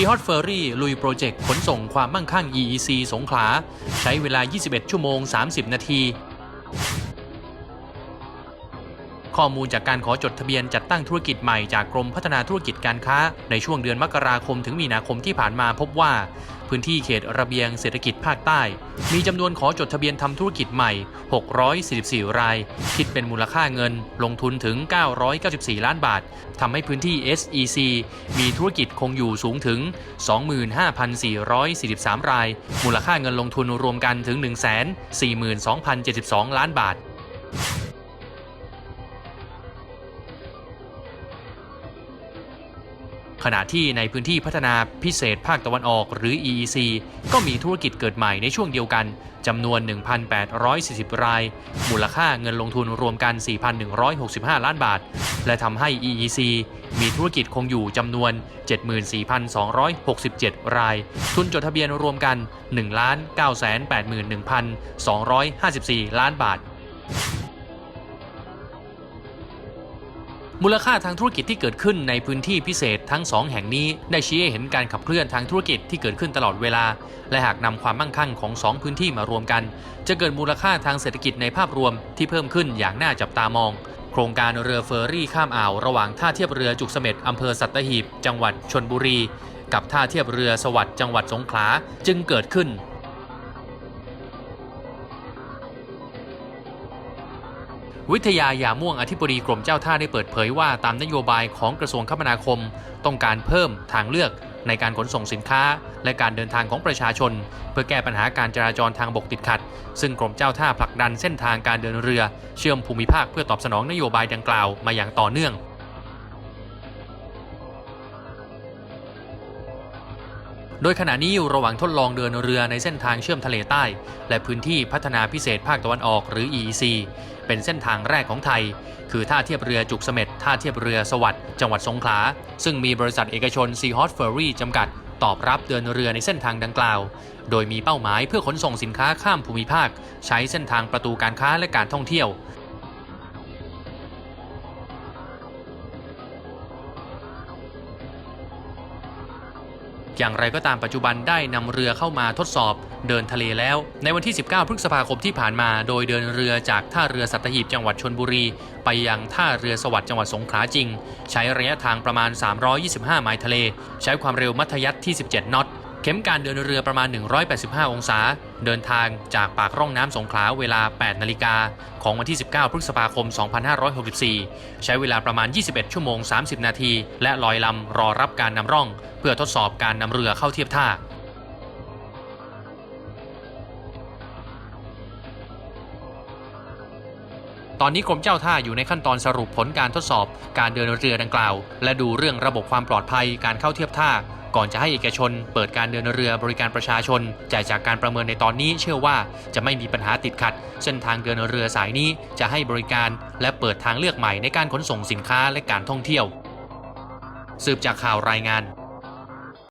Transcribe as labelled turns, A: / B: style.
A: ซีฮอตเฟอร์รี่ลุยโปรเจกต์ขนส่งความมั่งคั่ง EEC สงขลา ใช้เวลา 21 ชั่วโมง 30 นาที ข้อมูลจากการขอจดทะเบียนจัดตั้งธุรกิจใหม่จากกรมพัฒนาธุรกิจการค้า ในช่วงเดือนมกราคมถึงมีนาคมที่ผ่านมาพบว่า พื้นที่เขตระเบียงเศรษฐกิจภาคใต้ มีจำนวนขอจดทะเบียนทำธุรกิจใหม่ 644 ราย คิดเป็นมูลค่าเงินลงทุนถึง 994 ล้านบาททำให้พื้นที่ SEC มีธุรกิจคงอยู่สูงถึง 25,443 ราย มูลค่าเงินลงทุนรวมกันถึง 142,072 ล้านบาท ขณะที่ในพื้นที่พัฒนาพิเศษภาคตะวันออกหรือ EEC ก็มีธุรกิจเกิดใหม่ในช่วงเดียวกันจำนวน 1,840 ราย มูลค่าเงินลงทุนรวมกัน 4,165 ล้านบาท และทำให้ EEC มีธุรกิจคงอยู่จำนวน 74,267 ราย ทุนจดทะเบียนรวมกัน 1,981,254 ล้านบาท มูลค่าทางธุรกิจที่เกิดขึ้นในพื้นที่พิเศษทั้ง 2 แห่งนี้ได้ชี้ให้เห็นการขับเคลื่อนทางธุรกิจที่เกิดขึ้นตลอดเวลา และหากนำความมั่งคั่งของ 2 พื้นที่มารวมกัน จะเกิดมูลค่าทางเศรษฐกิจในภาพรวมที่เพิ่มขึ้นอย่างน่าจับตามอง โครงการเรือเฟอร์รี่ข้ามอ่าวระหว่างท่าเทียบเรือจุกเสม็ดอำเภอสัตหีบ จังหวัดชนบุรี กับท่าเทียบเรือสวัสดิ์จังหวัดสงขลาจึงเกิดขึ้น วิทยายาม่วงอธิบดีกรมเจ้าท่าได้เปิดเผยว่าตามนโยบายของกระทรวงคมนาคม ต้องการเพิ่มทางเลือกในการขนส่งสินค้า และการเดินทางของประชาชน เพื่อแก้ปัญหาการจราจรทางบกติดขัด ซึ่งกรมเจ้าท่าผลักดันเส้นทางการเดินเรือ เชื่อมภูมิภาคเพื่อตอบสนองนโยบายดังกล่าวมาอย่างต่อเนื่อง โดยขณะนี้อยู่ระหว่างทดลองเดินเรือในเส้นทางเชื่อมทะเลใต้ และพื้นที่พัฒนาพิเศษภาคตะวันออกหรือ EEC เป็นเส้นทางแรกของไทย คือท่าเทียบเรือจุกเสม็ดท่าเทียบเรือสวัสดิ์จังหวัดสงขลา ซึ่งมีบริษัทเอกชน Sea Hot Ferry จำกัด ตอบรับเดินเรือในเส้นทางดังกล่าว โดยมีเป้าหมายเพื่อขนส่งสินค้าข้ามภูมิภาค ใช้เส้นทางประตูการค้าและการท่องเที่ยว อย่างไรก็ตามปัจจุบันได้นำเรือเข้ามาทดสอบเดินทะเลแล้ว ในวันที่ 19 พฤษภาคมที่ผ่านมา โดยเดินเรือจากท่าเรือสัตหีบจังหวัดชนบุรี ไปยังท่าเรือสวัสดิ์จังหวัดสงขลาจริง ใช้ระยะทางประมาณ 325 ไมล์ทะเล ใช้ความเร็วมัธยัสถ์ที่ 17น็อตเข็มการเดินเรือประมาณ 185 องศา เดินทางจากปากร่องน้ำสงขลาเวลา 8 นาฬิกา ของวันที่ 19 พฤษภาคม 2564 ใช้เวลาประมาณ 21 ชั่วโมง 30 นาที และลอยลำรอรับการนำร่อง เพื่อทดสอบการนำเรือเข้าเทียบท่า ตอนนี้กรมเจ้าท่าอยู่ในขั้นตอนสรุปผลการทดสอบการเดินเรือดังกล่าว และดูเรื่องระบบความปลอดภัยการเข้าเทียบท่า ก่อนจะให้เอกชน เปิดการเดินเรือบริการประชาชนจ่ายจากการประเมินในตอนนี้เชื่อว่าจะไม่มีปัญหาติดขัด เส้นทางเดินเรือสายนี้จะให้บริการและเปิดทางเลือกใหม่ในการขนส่งสินค้าและการท่องเที่ยวสืบจากข่าวรายงาน